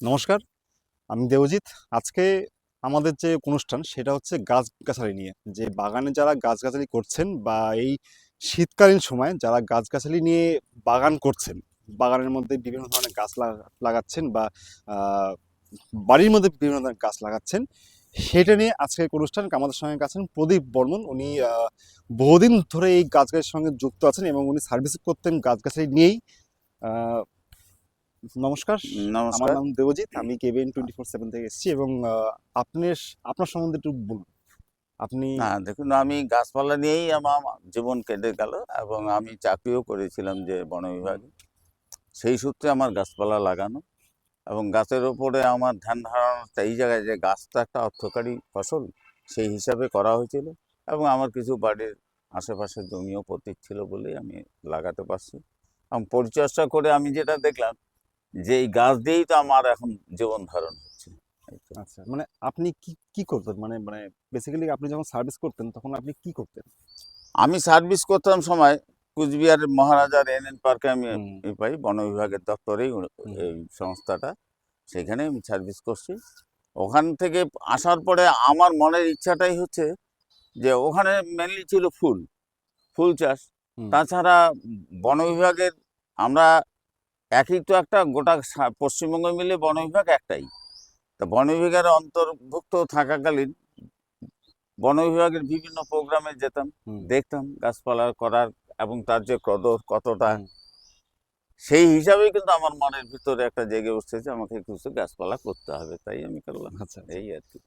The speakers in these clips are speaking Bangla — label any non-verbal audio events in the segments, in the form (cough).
নমস্কার, আমি দেবজিৎ। আজকে আমাদের যে অনুষ্ঠান সেটা হচ্ছে গাছগাছালি নিয়ে। যে বাগানে যারা গাছগাছালি করছেন বা এই শীতকালীন সময় যারা গাছগাছালি নিয়ে বাগান করছেন, বাগানের মধ্যে বিভিন্ন ধরনের গাছ লাগাচ্ছেন বা বাড়ির মধ্যে বিভিন্ন ধরনের গাছ লাগাচ্ছেন, সেটা নিয়ে আজকের অনুষ্ঠান। আমাদের সঙ্গে আছেন প্রদীপ বর্মন। উনি বহুদিন ধরে এই গাছগাছের সঙ্গে যুক্ত আছেন এবং উনি সার্ভিস করতেন গাছগাছালি নিয়েই। আহ, নমস্কার। আমার নমস্কার নাম দেবজিৎ আমি কেবিএন টোয়েন্টি ফোর সেভেন থেকে এসেছি এবং আপনি আপনার সম্বন্ধে একটু বলুন। আপনি না দেখুন আমি গাছপালা নিয়েই আমার জীবন কেটে গেল এবং আমি চাকরিও করেছিলাম যে বন বিভাগে। সেই সূত্রে আমার গাছপালা লাগানো এবং গাছের ওপরে আমার ধ্যান ধারণাটা এই জায়গায় যে গাছটা একটা অর্থকারী ফসল সেই হিসাবে করা হয়েছিল এবং আমার কিছু বাড়ির আশেপাশে জমিও প্রতীক ছিল বলেই আমি লাগাতে পারছি। এবং পরিচর্যা করে আমি যেটা দেখলাম যে এই গাছ দিয়েই তো আমার এখন জীবন ধারণ হচ্ছে। আচ্ছা মানে আপনি কি কি করতেন? মানে মানে বেসিক্যালি আপনি যখন সার্ভিস করতেন তখন আপনি কি করতেন? আমি সার্ভিস করতাম সময় কুচবিহারের মহারাজার এনএন পার্কে আমি পাই বন বিভাগের দপ্তরেই এই সংস্থাটা। সেখানে আমি সার্ভিস করছি। ওখান থেকে আসার পরে আমার মনের ইচ্ছাটাই হচ্ছে যে ওখানে মেনলি ছিল ফুল ফুল চাষ। তাছাড়া বন বিভাগের আমরা একই তো একটা গোটা পশ্চিমবঙ্গ মিলে বন বিভাগ একটাই। তা বন বিভাগের অন্তর্ভুক্ত থাকাকালীন বন বিভাগের বিভিন্ন প্রোগ্রামে যেতাম দেখতাম গাছপালা করার এবং তার যে কদর কতটা সেই হিসাবেই কিন্তু আমার মনের ভিতরে একটা জেগে উঠছে যে আমাকে কিছু গাছপালা করতে হবে তাই আমি করলাম। আচ্ছা আচ্ছা। এই আর কি।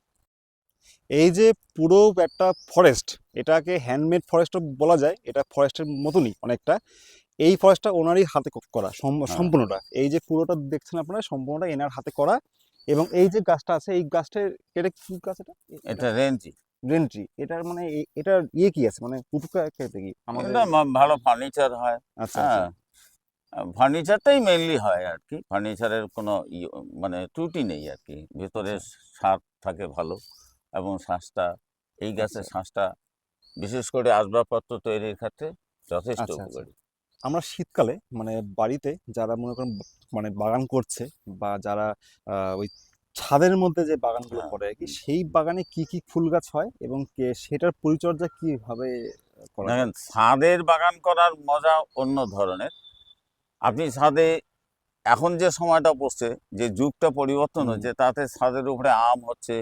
এই যে পুরো একটা ফরেস্ট এটাকে হ্যান্ডমেড ফরেস্টও বলা যায় এটা ফরেস্টের মতনই অনেকটা। এই ফরেস্টটা ওনারই হাতে করা হ্যাঁ। সম্পূর্ণটা। এই যে পুরোটা দেখছেন আপনারা সম্পূর্ণটা এনার হাতে করা এবং এই যে গাছটা আছে এই গাছটা এটা কি গাছ এটা? এটা রেঞ্জি রেন্ট্রি এটার মানে এ- এটার ইয়ে কি আছে? মানে উপকার ক্ষেত্রে কি? আমাদের এটা ভালো ফার্নিচার হয়। আচ্ছা আচ্ছা। হ্যাঁ। ফার্নিচারটাই মেইনলি হয় আর কি। ফার্নিচারের কোনো ই- মানে ত্রুটি নেই আর কি। ভেতরে স্বাদ থাকে ভালো এবং শ্বাসটা এই গাছের আচ্ছা। শ্বাসটা বিশেষ করে আসবাবপত্র তৈরির ক্ষেত্রে যথেষ্ট আচ্ছা, আচ্ছা। উপকারী। আমরা শীতকালে মানে বাড়িতে যারা মনে করেন মানে বাগান করছে বা যারা ওই ছাদের মধ্যে যে বাগানগুলো হ্যাঁ, করে আর কি সেই বাগানে কি কি ফুল গাছ হয় এবং কে- সেটার পরিচর্যা কীভাবে দেখেন ছাদের বাগান করার মজা অন্য ধরনের। আপনি ছাদে এখন যে সময়টা পড়ছে যে যুগটা পরিবর্তন। হচ্ছে তাতে ছাদের উপরে আম হচ্ছে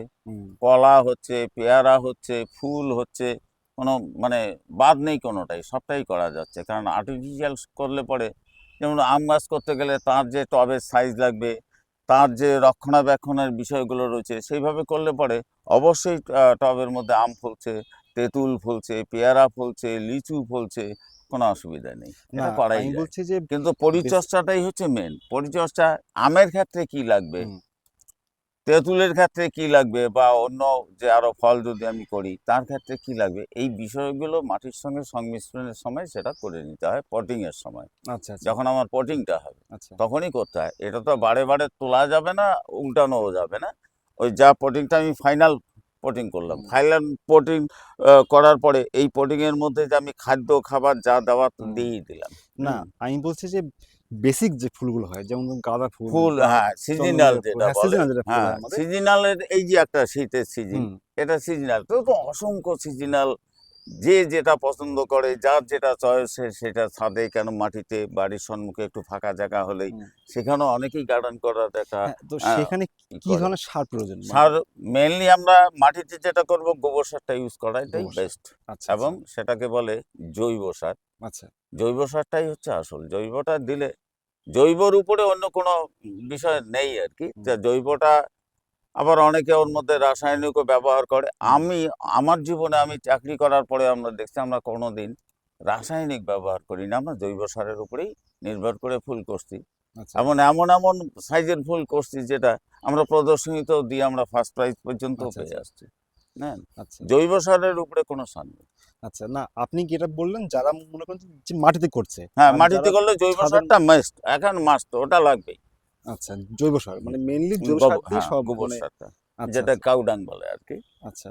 কলা হচ্ছে পেয়ারা হচ্ছে ফুল হচ্ছে কোনো মানে বাদ নেই কোনোটাই সবটাই করা যাচ্ছে। কারণ আর্টিফিশিয়াল করলে পরে যেমন আম গাছ করতে গেলে তার যে টবের সাইজ লাগবে তার যে রক্ষণাবেক্ষণের বিষয়গুলো রয়েছে সেইভাবে করলে পরে অবশ্যই টবের মধ্যে আম ফলছে তেঁতুল ফলছে পেয়ারা ফলছে লিচু ফলছে কোনো অসুবিধা নেই। এটা করাই বলছি যে কিন্তু পরিচর্যাটাই হচ্ছে মেন পরিচর্যা আমের ক্ষেত্রে কি লাগবে? তেঁতুলের ক্ষেত্রে কি লাগবে বা অন্য যে আরও ফল যদি আমি করি তার ক্ষেত্রে কি লাগবে? এই বিষয়গুলো মাটির সঙ্গে সংমিশ্রণের সময় সেটা করে নিতে হয় পটিং এর সময়। আচ্ছা আচ্ছা। যখন আমার পটিংটা হবে আচ্ছা। তখনই করতে হয়। এটা তো বারে বারে তোলা যাবে না উল্টানোও যাবে না। ওই যা পটিংটা আমি ফাইনাল পটিং করলাম। ফাইনাল পটিং করার পরে এই পটিং এর মধ্যে যে আমি খাদ্য খাবার যা দেওয়ার হুম। দিয়েই দিলাম। না আমি বলছি যে বেসিক যে ফুলগুলো হয় যেমন গাঁদা ফুল ফুল হ্যাঁ সিজনাল যেটা হ্যাঁ, বলে। seasonal যেটা হ্যাঁ সিজনালের এই যে একটা শীতের সিজন এটা সিজনাল তো তো অসংখ্য সিজনাল যে যেটা পছন্দ করে যার যেটা চয়েস সেটা ছাদে কেন মাটিতে বাড়ির সম্মুখে একটু ফাঁকা জায়গা হলেই সেখানে অনেকেই গার্ডেন করার একটা হ্যাঁ, তো সেখানে কি। ধরনের সার প্রয়োজন? মানে- সার মেনলি আমরা মাটিতে যেটা করব গোবর সারটা ইউজ করা এটাই বেস্ট আচ্ছা। এবং সেটাকে বলে জৈব সার। আচ্ছা। জৈব সারটাই হচ্ছে আসল। জৈবটা দিলে জৈবর উপরে অন্য কোনো বিষয় নেই আর কি জৈবটা আবার অনেকে ওর মধ্যে রাসায়নিকও ব্যবহার করে। আমি আমার জীবনে আমি চাকরি করার পরে আমরা দেখছি আমরা কোনোদিন রাসায়নিক ব্যবহার করি না। আমরা জৈব সারের উপরেই নির্ভর করে ফুল করছি। আচ্ছা। এমন এমন এমন সাইজের ফুল করছি যেটা আমরা প্রদর্শনীতেও দিয়ে আমরা ফার্স্ট প্রাইজ পর্যন্ত পেয়ে আচ্ছা। আসছি। হ্যাঁ? আচ্ছা। জৈব সারের উপরে কোনো সার নেই। আচ্ছা না আপনি কি এটা বললেন? যারা মনে করেন যে মাটিতে করছে হ্যাঁ মাটিতে করলে জৈব সারটা মাস্ট এখন মাস্ট ওটা লাগবেই। আচ্ছা জৈব সার মানে মেইনলি জৈব সার দিয়ে হ্যাঁ, সব গোবর মানে সারটা আচ্ছা, যেটা আচ্ছা, কাউডাং বলে আর কি। আচ্ছা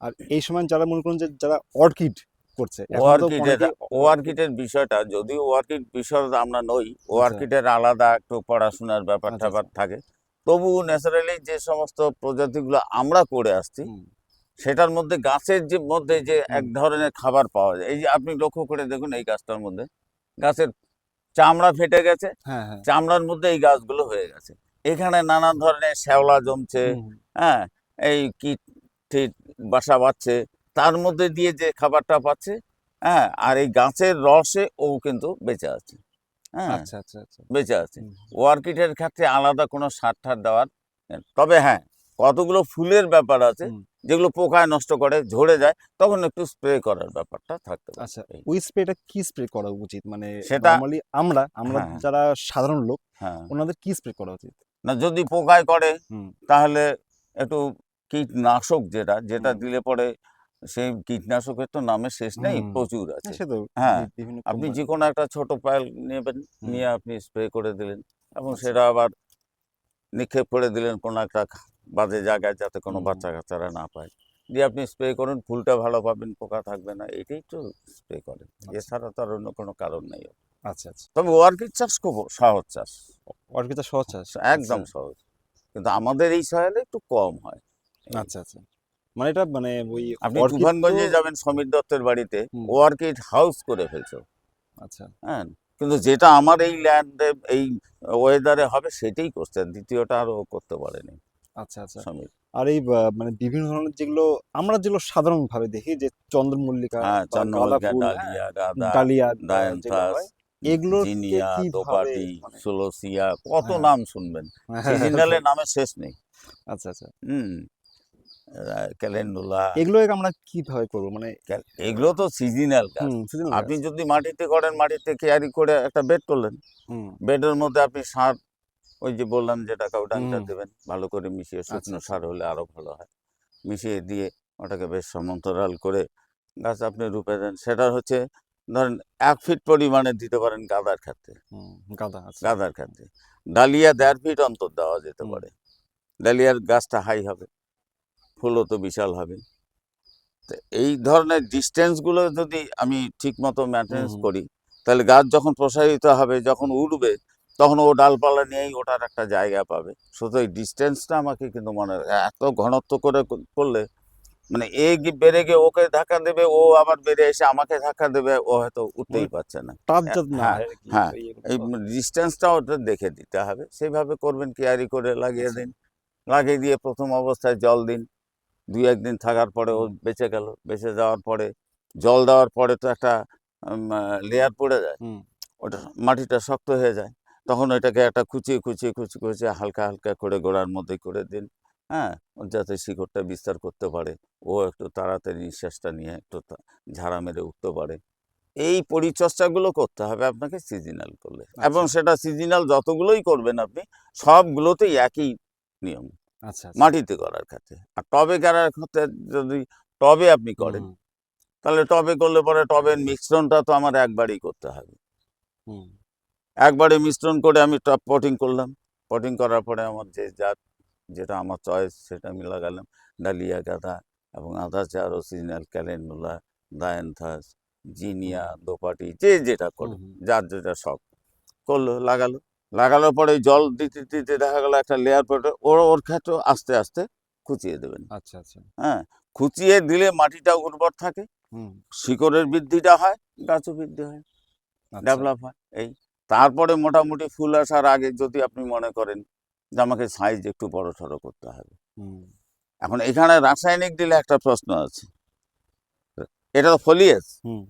আর এই সময় যারা মনে করেন যে যারা অর্কিড করছে ওয়ার্কিটের ওয়ার্কিটের বিষয়টা যদিও ওয়ার্কিট বিষয় আমরা নই ওয়ার্কিটের আলাদা একটু পড়াশোনার ব্যাপার আচ্ছা, ট্যাপার থাকে। তবু ন্যাচারালি যে সমস্ত প্রজাতিগুলো আমরা করে আসছি সেটার মধ্যে গাছের যে মধ্যে যে এক ধরনের খাবার পাওয়া যায়। এই যে আপনি লক্ষ্য করে দেখুন এই গাছটার মধ্যে। গাছের চামড়া ফেটে গেছে। হ্যাঁ হ্যাঁ। চামড়ার মধ্যে এই গাছগুলো হয়ে গেছে। এখানে নানান ধরনের শ্যাওলা জমছে। হ্যাঁ এই কীট টিট বাসা বাঁধছে। তার মধ্যে দিয়ে যে খাবারটা পাচ্ছে হ্যাঁ আর এই গাছের রসে ও কিন্তু বেঁচে আছে। হ্যাঁ আচ্ছা আচ্ছা আচ্ছা। বেঁচে আছে। ওয়ার্কিটের ক্ষেত্রে আলাদা কোনো সার টার দেওয়ার তবে হ্যাঁ কতগুলো ফুলের ব্যাপার আছে যেগুলো পোকায় নষ্ট করে ঝরে যায় তখন একটু স্প্রে করার ব্যাপারটা থাকতে পারে। আচ্ছা ওই স্প্রেটা কি স্প্রে করা উচিত? মানে সেটা- আমরা আমরা হ্যাঁ। যারা সাধারণ লোক হ্যাঁ। ওনাদের কি স্প্রে করা উচিত? না যদি পোকায় করে তাহলে একটু কীটনাশক যেটা যেটা দিলে পরে সেই কীটনাশকের তো নামে শেষ নেই প্রচুর আছে। হ্যাঁ, আপনি যে কোনো একটা ছোট পাইল নেবেন নিয়ে আপনি স্প্রে করে দিলেন এবং আচ্ছা। সেটা আবার নিক্ষেপ করে দিলেন কোনো একটা বাজে জায়গায় যাতে কোনো বাচ্চা কাচ্চারা না পায়। দিয়ে আপনি স্প্রে করুন ফুলটা ভালো পাবেন পোকা থাকবে না এটাই তো স্প্রে করেন। আচ্ছা। এছাড়া তার অন্য কোনো কারণ নেই। আচ্ছা আচ্ছা। তবে অর্কিড চাষ খুব সহজ চাষ। অর্কিটা সহজ চাষ? একদম আচ্ছা। সহজ। কিন্তু আমাদের এই সয়ালে একটু কম হয়। আচ্ছা আচ্ছা। মানে এটা মানে ওই আপনি তুফানগঞ্জে যাবেন সমীর দত্তের বাড়িতে। অর্কিড হাউস করে ফেলছে। আচ্ছা। হ্যাঁ কিন্তু যেটা আমার এই ল্যান্ডে এই ওয়েদারে হবে সেটাই করছে। দ্বিতীয়টা আরও করতে পারেনি। আচ্ছা আচ্ছা। সমীর আর এই মানে বিভিন্ন ধরনের যেগুলো আমরা যেগুলো সাধারণ ভাবে দেখি যে চন্দ্রমল্লিকা হ্যাঁ হ্যাঁ, ডালিয়া কীভাবে দোপাটি মানে- কত হ্যাঁ। নাম শুনবেন। সিজনালের নামে শেষ নেই। আচ্ছা আচ্ছা। হুম। ক্যালেন্ডুলা। এগুলো আমরা কীভাবে করব? মানে এগুলো তো সিজনাল গাছ আপনি যদি মাটিতে করেন মাটিতে কেয়ারি করে একটা বেড করলেন। বেডের মধ্যে আপনি সার ওই যে বললাম যেটা কাউডাংটা। দেবেন ভালো করে মিশিয়ে শুকনো আচ্ছা। সার হলে আরও ভালো হয়। মিশিয়ে দিয়ে ওটাকে বেশ সমান্তরাল করে গাছ আপনি রূপে দেন। সেটা হচ্ছে ধরেন এক ফিট পরিমাণে দিতে পারেন গাঁদার ক্ষেত্রে। গাঁদা আচ্ছা। গাদার ক্ষেত্রে। ডালিয়া দেড় ফিট অন্তর দেওয়া যেতে পারে। ডালিয়ার গাছটা হাই হবে ফুলও তো বিশাল হবে। তো এই ধরনের ডিস্টেন্সগুলো যদি আমি ঠিক মতো মেনটেন্স করি তাহলে গাছ যখন প্রসারিত হবে যখন উঠবে তখন ও ডালপালা নিয়েই ওটার একটা জায়গা পাবে। শুধু এই ডিস্টেন্সটা আমাকে কিন্তু মনে এত ঘনত্ব করে করলে মানে এ গি- বেড়ে গিয়ে ওকে ধাক্কা দেবে ও আবার বেড়ে এসে আমাকে ধাক্কা দেবে ও হয়তো উঠতেই পারছে না। হ্যাঁ, হয় এই ডিস্টেন্সটা ওটা দেখে দিতে হবে। সেইভাবে করবেন কেয়ারি করে লাগিয়ে আচ্ছা। দিন। লাগিয়ে দিয়ে প্রথম অবস্থায় জল দিন। দুই একদিন থাকার পরে ও বেঁচে গেল বেঁচে যাওয়ার পরে জল দেওয়ার পরে তো একটা লেয়ার পড়ে যায়। হুম, ওটা মাটিটা শক্ত হয়ে যায়। তখন ওইটাকে একটা কুচিয়ে কুচিয়ে কুচিয়ে কুচিয়ে হালকা হালকা করে গোড়ার মধ্যে করে দিন হ্যাঁ? ও যাতে শিকড়টা বিস্তার করতে পারে। ও একটু তাড়াতাড়ি নিঃশ্বাসটা নিয়ে একটু ঝাড়া মেরে উঠতে পারে। এই পরিচর্চাগুলো করতে হবে আপনাকে সিজনাল করলে। এবং আচ্ছা। সেটা সিজনাল যতগুলোই করবেন আপনি সবগুলোতেই একই নিয়ম। আচ্ছা আচ্ছা। মাটিতে করার ক্ষেত্রে। আর টবে করার ক্ষেত্রে যদি টবে আপনি করেন তাহলে টবে করলে পরে টবের মিশ্রণটা তো আমার একবারই করতে হবে। হুম, একবারে মিশ্রণ করে আমি টপ পটিং করলাম। পটিং করার পরে আমার যে জাত যেটা আমার চয়েস সেটা আমি লাগালাম। ডালিয়া গাঁদা এবং আদার্স আরও সিজনাল ক্যালেন্ডুলা ডায়ান্থাস জিনিয়া দোপাটি যে যেটা করে হুম, হুম। যার যেটা শখ। করল লাগালো। লাগানোর পরে জল দিতে দিতে দেখা গেলো একটা লেয়ার পড়ে ওর ওর ক্ষেত্রে আস্তে আস্তে খুঁচিয়ে দেবেন। আচ্ছা আচ্ছা। হ্যাঁ খুঁচিয়ে দিলে মাটিটা উর্বর থাকে। শিকড়ের বৃদ্ধিটা হয় গাছও বৃদ্ধি হয় আচ্ছা, ডেভেলপ হয় এই। তারপরে মোটামুটি ফুল আসার আগে যদি আপনি মনে করেন যে আমাকে সাইজ একটু বড় সড়ো করতে হবে। এখন এখানে রাসায়নিক দিলে একটা প্রশ্ন আছে। এটা তো ফলিয়েজ হুম,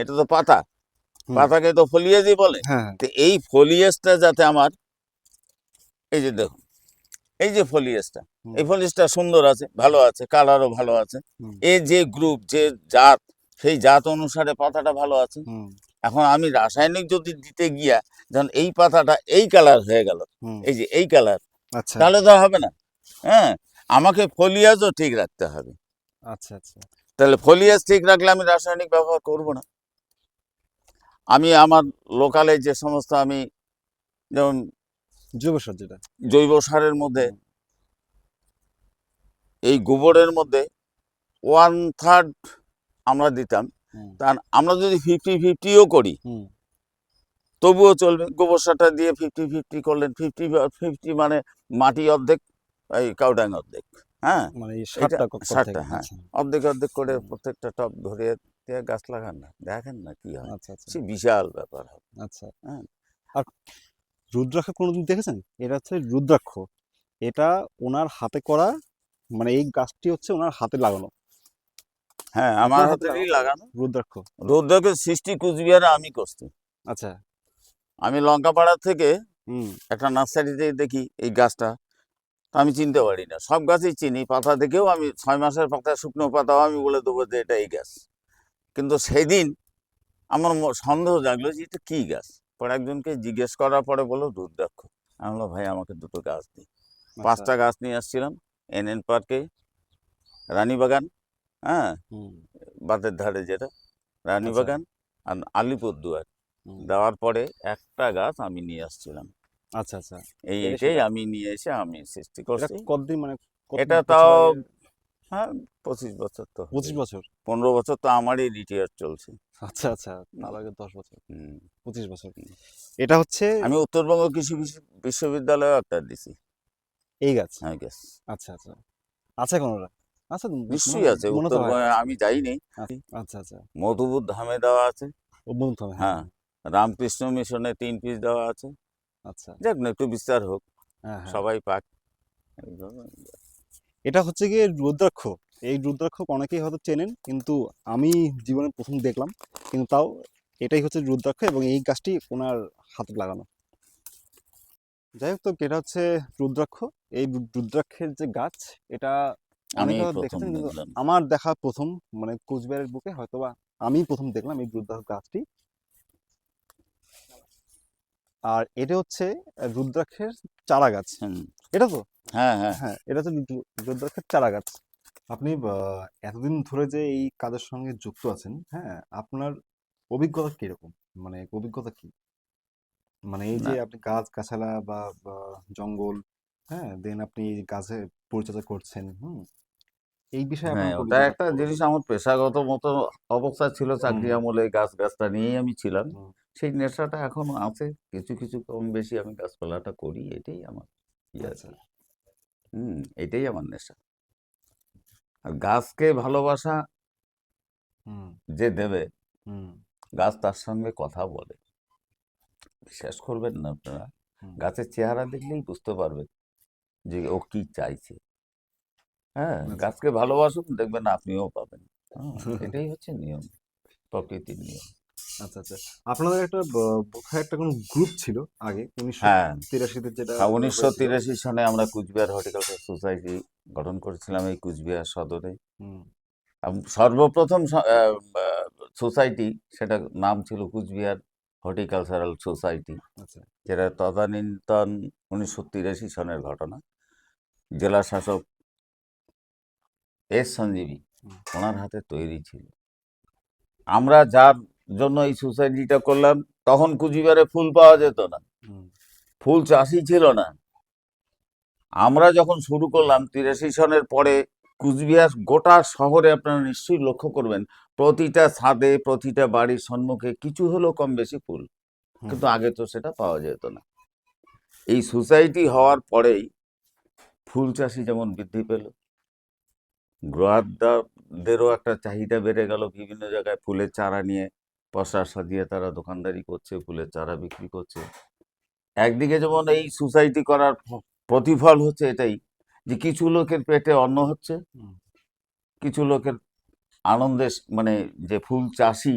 এটা তো পাতা। পাতাকে তো ফলিয়েজই বলে। হ্যাঁ হ্যাঁ, তো এই ফলিয়েজটা যাতে আমার এই যে দেখুন এই যে ফলিয়েজটা হুম, এই ফলিয়েজটা সুন্দর আছে ভালো আছে কালারও ভালো আছে। এই যে গ্রুপ যে জাত সেই জাত অনুসারে পাতাটা ভালো আছে। হুম, এখন আমি রাসায়নিক যদি দিতে গিয়া যখন এই পাতাটা এই কালার হয়ে গেল এই যে এই কালার আচ্ছা। তাহলে তো হবে না হ্যাঁ? আমাকে ফলিয়াজও ঠিক রাখতে হবে। আচ্ছা আচ্ছা। তাহলে ফলিয়াজ ঠিক রাখলে আমি রাসায়নিক ব্যবহার করব না। আমি আমার লোকালে যে সমস্ত আমি যেমন জৈব সার যেটা। জৈব সারের মধ্যে এই গোবরের মধ্যে ওয়ান থার্ড আমরা দিতাম। হুম, তা আমরা যদি ফিফটি ফিফটিও করি হুম, তবুও চলবে। গোবর সারটা দিয়ে ফিফটি ফিফটি করলেন ফিফটি ফিফটি মানে মাটি অর্ধেক এই কাউডাং অর্ধেক হ্যাঁ? মানে সারটা। হ্যাঁ। আচ্ছা, অর্ধেক অর্ধেক করে প্রত্যেকটা টব ধরিয়ে দিয়ে গাছ লাগান না দেখেন না কি হয়। আচ্ছা আচ্ছা। সে বিশাল ব্যাপার হবে। আচ্ছা। হ্যাঁ। আর রুদ্রাক্ষ কোনোদিন দেখেছেন? এটা হচ্ছে রুদ্রাক্ষ। এটা ওনার হাতে করা মানে এই গাছটি হচ্ছে ওনার হাতে লাগানো। হ্যাঁ আমার হাতে হাতেরই লাগানো? রুদ্রাক্ষ। রৌদ্রকে সৃষ্টি কুচবিহারে আমি করছি। আচ্ছা। আমি লঙ্কাপাড়া থেকে একটা নার্সারিতে দেখি এই গাছটা। তা আমি চিনতে পারি না। সব গাছই চিনি। পাতা দেখেও আমি ছয় মাসের পাতা শুকনো পাতাও আমি বলে দেবো যে এটা এই গাছ। কিন্তু সেদিন আমার ম- সন্দেহ জাগলো যে এটা কী গাছ? পরে একজনকে জিজ্ঞেস করার পরে বলল রুদ্রাক্ষ। আমি বলল ভাই আমাকে দুটো গাছ দিই আচ্ছা, পাঁচটা গাছ নিয়ে আসছিলাম এন এন পার্কে রানীবাগান হ্যাঁ? বাঁধের ধারে যেটা রানীবাগান আর আলিপুরদুয়ার। হুম। দেওয়ার পরে একটা গাছ আমি নিয়ে আসছিলাম। আচ্ছা আচ্ছা। এই এটা এটাই আমি নিয়ে এসে আমি সৃষ্টি করছি। কতদিন মানে এটা তাও হ্যাঁ পঁচিশ বছর তো পঁচিশ বছর? পনেরো বছর তো আমারই রিটায়ার চলছে। আচ্ছা আচ্ছা। তার আগে দশ বছর। পঁচিশ বছর। এটা হচ্ছে আমি উত্তরবঙ্গ কৃষি বিশ্ববিদ্যালয়ে একটা দিছি। এই গাছ? হ্যাঁ গ্যাস আচ্ছা আচ্ছা। আছে কোনোটা আচ্ছা নিশ্চয়ই আছে আমি যাইনি। আচ্ছা আচ্ছা মধুপুর ধামে দেওয়া আছে। হ্যাঁ হ্যাঁ রামকৃষ্ণ মিশনে তিন পিস দেওয়া আছে। আচ্ছা। যাক না একটু বিস্তার হোক। হ্যাঁ হ্যাঁ। সবাই পাক। এটা হচ্ছে গিয়ে রুদ্রাক্ষ। এই রুদ্রাক্ষ অনেকেই হয়তো চেনেন কিন্তু আমি জীবনে প্রথম দেখলাম। কিন্তু তাও এটাই হচ্ছে রুদ্রাক্ষ এবং এই গাছটি ওনার হাতে লাগানো। যাই হোক তো এটা হচ্ছে রুদ্রাক্ষ। এই রুদ্রাক্ষের যে গাছ এটা আমি প্রথম দেখলাম। আমার দেখা প্রথম মানে কোচবিহারের বুকে হয়তোবা আমি প্রথম দেখলাম এই রুদ্রাক্ষ গাছটি। আর এটা হচ্ছে রুদ্রাক্ষের চারা গাছ এটা তো? হ্যাঁ হ্যাঁ। হ্যাঁ এটা রুদ্র- রুদ্রাক্ষের চারা গাছ আপনি এতদিন ধরে যে এই কাজের সঙ্গে যুক্ত আছেন হ্যাঁ আপনার অভিজ্ঞতা কীরকম? মানে অভিজ্ঞতা কি? মানে এই যে আপনি গাছ গাছালা বা জঙ্গল হ্যাঁ দেন আপনি গাছের পরিচর্যা করছেন হুম? এই বিষয়ে হ্যাঁ আপনার ওটা একটা জিনিস আমার পেশাগত মতো অবস্থা ছিল চাকরি হুম। আমলে গাছ গাছটা নিয়েই আমি ছিলাম। হুম। সেই নেশাটা এখনও আছে কিছু কিছু কম বেশি আমি গাছপালাটা করি এটাই আমার ইয়ে আর আচ্ছা। কি। হুম এটাই আমার নেশা। আর গাছকে ভালোবাসা হুম। যে দেবে হুম। গাছ তার সঙ্গে কথা বলে। বিশ্বাস করবেন না আপনারা হুম। গাছের চেহারা দেখলেই বুঝতে পারবেন। যে ও কি চাইছে। হ্যাঁ আচ্ছা। গাছকে ভালোবাসুন দেখবেন আপনিও পাবেন। হ্যাঁ, এটাই হচ্ছে নিয়ম প্রকৃতির নিয়ম। আচ্ছা আচ্ছা। আপনাদের একটা বোধহয় একটা কোনো গ্রুপ ছিল আগে উনিশশো হ্যাঁ। তিরাশিতে যেটা হ্যাঁ, উনিশশো তিরাশি সনে আমরা কুচবিহার হর্টিকালচার সোসাইটি গঠন করেছিলাম এই কুচবিহার সদরে। সর্বপ্রথম সোসাইটি সেটা নাম ছিল কুচবিহার হর্টিকালচারাল সোসাইটি। আচ্ছা। যেটা তদানীন্তন উনিশশো তিরাশি সনের ঘটনা। জেলা শাসক এস সঞ্জীবী ওনার হাতে তৈরি ছিল। আমরা যার জন্য এই সোসাইটিটা করলাম তখন কুচবিহারে ফুল পাওয়া যেত না। ফুল চাষই ছিল না। আমরা যখন শুরু করলাম তিরাশি সনের পরে কুচবিহার গোটা শহরে আপনারা নিশ্চয়ই লক্ষ্য করবেন প্রতিটা ছাদে প্রতিটা বাড়ির সম্মুখে কিছু হলেও কম বেশি ফুল। কিন্তু আগে তো সেটা পাওয়া যেত না। এই সোসাইটি হওয়ার পরেই ফুল চাষি যেমন বৃদ্ধি পেল। গ্রহারদেরও একটা চাহিদা বেড়ে গেল। বিভিন্ন জায়গায় ফুলের চারা নিয়ে পশা সাজিয়ে তারা দোকানদারি করছে ফুলের চারা বিক্রি করছে। একদিকে যেমন এই সোসাইটি করার প্রতিফল হচ্ছে এটাই যে কিছু লোকের পেটে অন্ন হচ্ছে কিছু লোকের আনন্দে মানে যে ফুল চাষি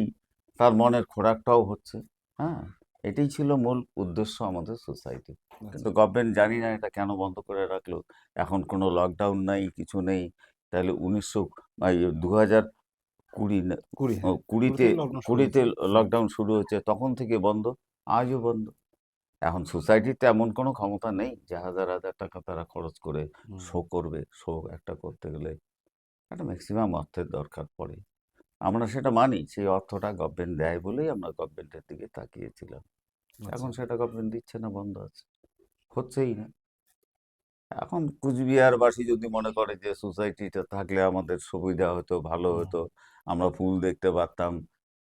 তার মনের খোরাকটাও হচ্ছে হ্যাঁ? এটাই ছিল মূল উদ্দেশ্য আমাদের সোসাইটি। কিন্তু গভর্নমেন্ট জানি না এটা কেন বন্ধ করে রাখল। এখন কোনো লকডাউন নাই কিছু নেই। তাহলে উনিশশো দু হাজার কুড়ি হ্যাঁ। কুড়িতে কুড়িতে লকডাউন শুরু হচ্ছে তখন থেকে বন্ধ আজও বন্ধ। এখন সোসাইটিতে এমন কোনো ক্ষমতা নেই যে হাজার হাজার টাকা তারা খরচ করে শো করবে শো একটা করতে গেলে একটা ম্যাক্সিমাম অর্থের দরকার পড়ে। আমরা সেটা মানি সেই অর্থটা গভর্নমেন্ট দেয় বলেই আমরা গভর্নমেন্টের দিকে তাকিয়েছিলাম। এখন আচ্ছা। সেটা গভর্নমেন্ট দিচ্ছে না বন্ধ আছে। হচ্ছেই না। এখন কুচবিহারবাসী যদি মনে করে যে সোসাইটিটা থাকলে আমাদের সুবিধা হতো ভালো হতো আমরা ফুল দেখতে পারতাম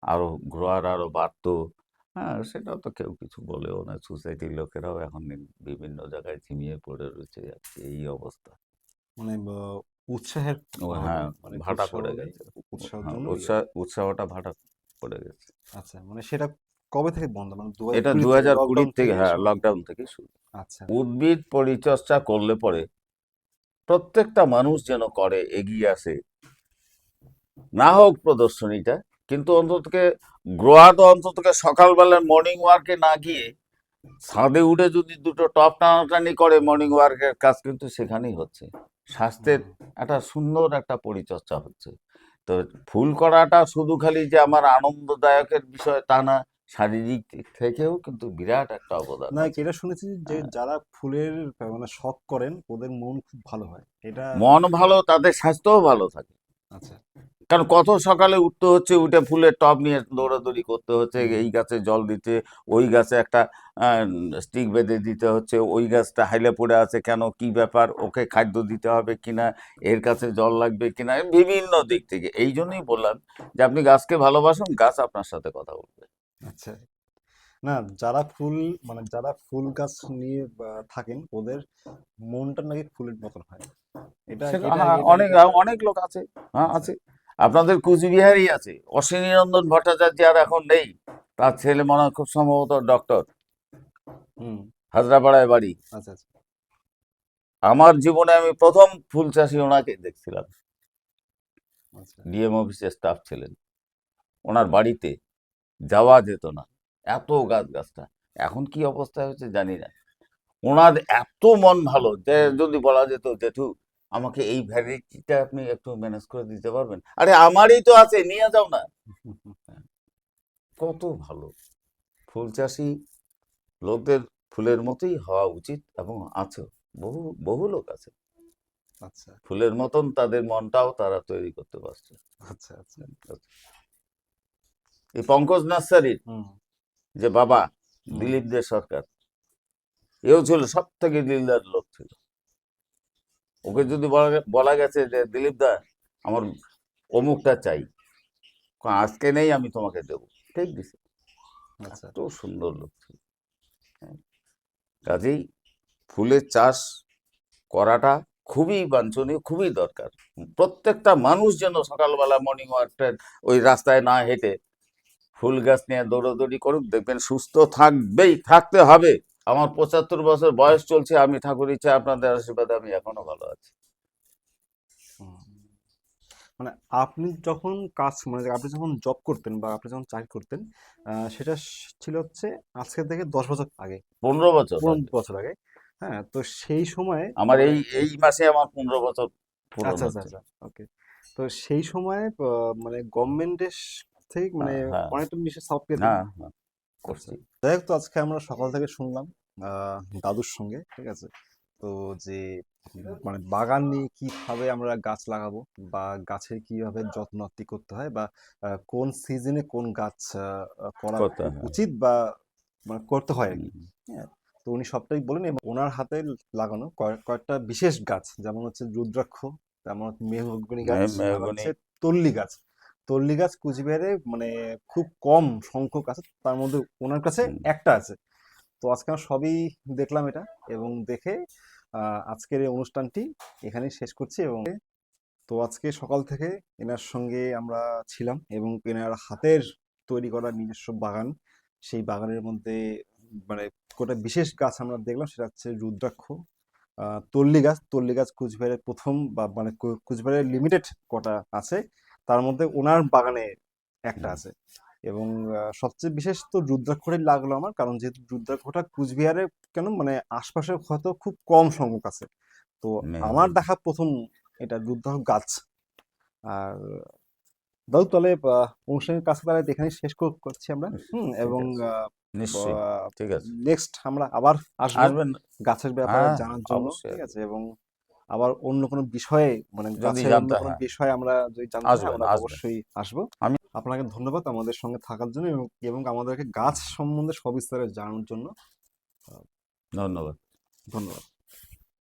আরও ঘোরার আরও বাড়তো হ্যাঁ সেটা তো কেউ কিছু বলেও না। সোসাইটির লোকেরাও এখন বিভিন্ন জায়গায় ঝিমিয়ে পড়ে রয়েছে এই অবস্থা। মানে উৎসাহের হ্যাঁ মানে ভাটা উৎসাহ পড়ে গেছে। উৎসাহের হ্যাঁ, উৎসাহ উৎসাহটা ভাটা পড়ে গেছে। আচ্ছা মানে সেটা কবে থেকে বন্ধ? মানে এটা দু হাজার কুড়ি lockdown থেকে হ্যাঁ লকডাউন থেকে শুরু। আচ্ছা। উদ্ভিদ পরিচর্যা করলে পরে প্রত্যেকটা মানুষ যেন করে এগিয়ে আসে। না হোক প্রদর্শনীটা কিন্তু অন্ততকে গ্রোয়া তো অন্ততকে সকালবেলার মর্নিং ওয়ার্কে না গিয়ে ছাদে উঠে যদি দুটো টপ টানাটানি করে মর্নিং ওয়ার্কের কাজ কিন্তু সেখানেই হচ্ছে। স্বাস্থ্যের একটা সুন্দর একটা পরিচর্চা হচ্ছে। তো ফুল করাটা শুধু খালি যে আমার আনন্দদায়কের বিষয় তা না শারীরিক দিক থেকেও কিন্তু বিরাট একটা অবদান না এটা শুনেছি যে হ্যাঁ। যারা ফুলের মানে শখ করেন ওদের মন খুব ভালো হয়। এটা মন ভালো তাদের স্বাস্থ্যও ভালো থাকে। আচ্ছা। কারণ কত সকালে উঠতে হচ্ছে উঠে ফুলের টব নিয়ে দৌড়াদৌড়ি করতে হচ্ছে এই গাছে জল দিতে ওই গাছে একটা স্টিক বেঁধে দিতে হচ্ছে ওই গাছটা হাইলে পড়ে আছে কেন কি ব্যাপার ওকে খাদ্য দিতে হবে কিনা এর কাছে জল লাগবে কিনা বিভিন্ন দিক থেকে। এই জন্যই বললাম যে আপনি গাছকে ভালোবাসুন গাছ আপনার সাথে কথা বলবে। আচ্ছা। না যারা ফুল মানে যারা ফুল গাছ নিয়ে থাকেন ওদের মনটা নাকি ফুলের মতন হয়। এটা হ্যাঁ, এটা- অনেক অনেক লোক আছে হ্যাঁ আছে। আপনাদের কুচবিহারই আছে। অশ্বিনী নন্দন ভট্টাচার্য আর এখন নেই। তার ছেলে মনে হয় খুব সম্ভবত ডক্টর। হুম। হাজরাপাড়ায় বাড়ি। আচ্ছা আচ্ছা। আমার জীবনে আমি প্রথম ফুল চাষি ওনাকে দেখছিলাম। আচ্ছা। ডিএম অফিসের স্টাফ ছিলেন। ওনার বাড়িতে যাওয়া যেত না। এত গাছ গাছটা এখন কি অবস্থা হয়েছে জানি না। ওনার এত মন ভালো যে যদি বলা যেত জেঠু আমাকে এই ভ্যারাইটিটা আপনি একটু ম্যানেজ করে দিতে পারবেন। আরে আমারই তো আছে নিয়ে যাও না। (laughs) কত ভালো। ফুল চাষি লোকদের ফুলের মতোই হওয়া উচিত এবং আছে বহু বহু লোক আছে। আচ্ছা। ফুলের মতন তাদের মনটাও তারা তৈরি করতে পারছে। আচ্ছা আচ্ছা। এই পঙ্কজ নার্সারির হুম। যে বাবা। দিলীপ দে সরকার এও ছিল সব থেকে দিলদার লোক ছিল। ওকে যদি বলা বলা গেছে যে দিলীপ দা আমার অমুকটা চাই। আজকে নেই আমি তোমাকে দেবো। ঠিক দিছে। আচ্ছা। এত সুন্দর লোক ছিল। হ্যাঁ। কাজেই ফুলের চাষ করাটা খুবই বাঞ্ছনীয় খুবই দরকার। প্রত্যেকটা মানুষ যেন সকালবেলা মর্নিং ওয়াকটা ওই রাস্তায় না হেঁটে ফুল গাছ নিয়ে দৌড়াদৌড়ি করুক দেখবেন সুস্থ থাকবেই থাকতে হবে। আমার পঁচাত্তর বছর বয়স চলছে আমি ঠাকুর ইচ্ছা আপনাদের আশীর্বাদে আমি এখনও ভালো আছি। মানে আপনি যখন কাজ মানে আপনি যখন জব করতেন বা আপনি যখন চাকরি করতেন সেটা ছিল হচ্ছে আজকে থেকে দশ বছর আগে। পনেরো বছর পনেরো বছর আগে। হ্যাঁ তো সেই সময় আমার এই এই মাসে আমার পনেরো বছর আচ্ছা আচ্ছা আচ্ছা ওকে তো সেই সময় মানে গভর্নমেন্টের থেকে মানে হ্যাঁ। অনেকটা নিশ্চয় সাপোর্ট পেতেন। হ্যাঁ হ্যাঁ করছি। যাই হোক তো আজকে আমরা সকাল থেকে শুনলাম আহ, দাদুর সঙ্গে ঠিক আছে? তো যে মানে বাগান নিয়ে কীভাবে আমরা গাছ লাগাবো বা গাছের কীভাবে যত্নআত্তি করতে হয় বা কোন সিজনে কোন গাছ আহ, করা উচিত বা মানে করতে হয় আর কি। তো উনি সবটাই বলেন এবং ওনার হাতে লাগানো কয়েক কয়েকটা বিশেষ গাছ যেমন হচ্ছে রুদ্রাক্ষ যেমন মেহগনি গাছ তল্লি গাছ তল্লি গাছ কুচবিহারে মানে খুব কম সংখ্যক আছে তার মধ্যে ওনার কাছে একটা আছে। তো আজকে আমরা সবই দেখলাম এটা এবং দেখে আজকের এই অনুষ্ঠানটি এখানেই শেষ করছি এবং তো আজকে সকাল থেকে এনার সঙ্গে আমরা ছিলাম এবং এনার হাতের তৈরি করা নিজস্ব বাগান সেই বাগানের মধ্যে মানে কটা বিশেষ গাছ আমরা দেখলাম সেটা হচ্ছে রুদ্রাক্ষ। তল্লি গাছ তল্লি গাছ কুচবিহারের প্রথম বা মানে কুচবিহারের লিমিটেড কটা আছে। তার মধ্যে ওনার বাগানে একটা আছে। এবং সবচেয়ে বিশেষ তো রুদ্রাক্ষটাই লাগল আমার কারণ যেহেতু রুদ্রাক্ষটা কুচবিহারে কেন মানে আশপাশে হয়তো খুব কম সংখ্যক আছে। তো আমার দেখা প্রথম এটা রুদ্রাক্ষ গাছ। আর দাদু তাহলে অনুষ্ঠানের কাছে তাহলে এখানে শেষ করছি আমরা। হুম এবং ঠিক আছে। নেক্সট আমরা আবার আসবেন গাছের ব্যাপারে হ্যাঁ, জানার জন্য ঠিক আছে? এবং আবার অন্য কোনো বিষয়ে মানে অন্য কোনো বিষয়ে আমরা যদি জানতে চাই আমরা অবশ্যই আসব। আমি- আপনাকে ধন্যবাদ আমাদের সঙ্গে থাকার জন্য এবং- এবং আমাদেরকে গাছ সম্বন্ধে সবিস্তারে জানানোর জন্য। ধন্যবাদ। ধন্যবাদ।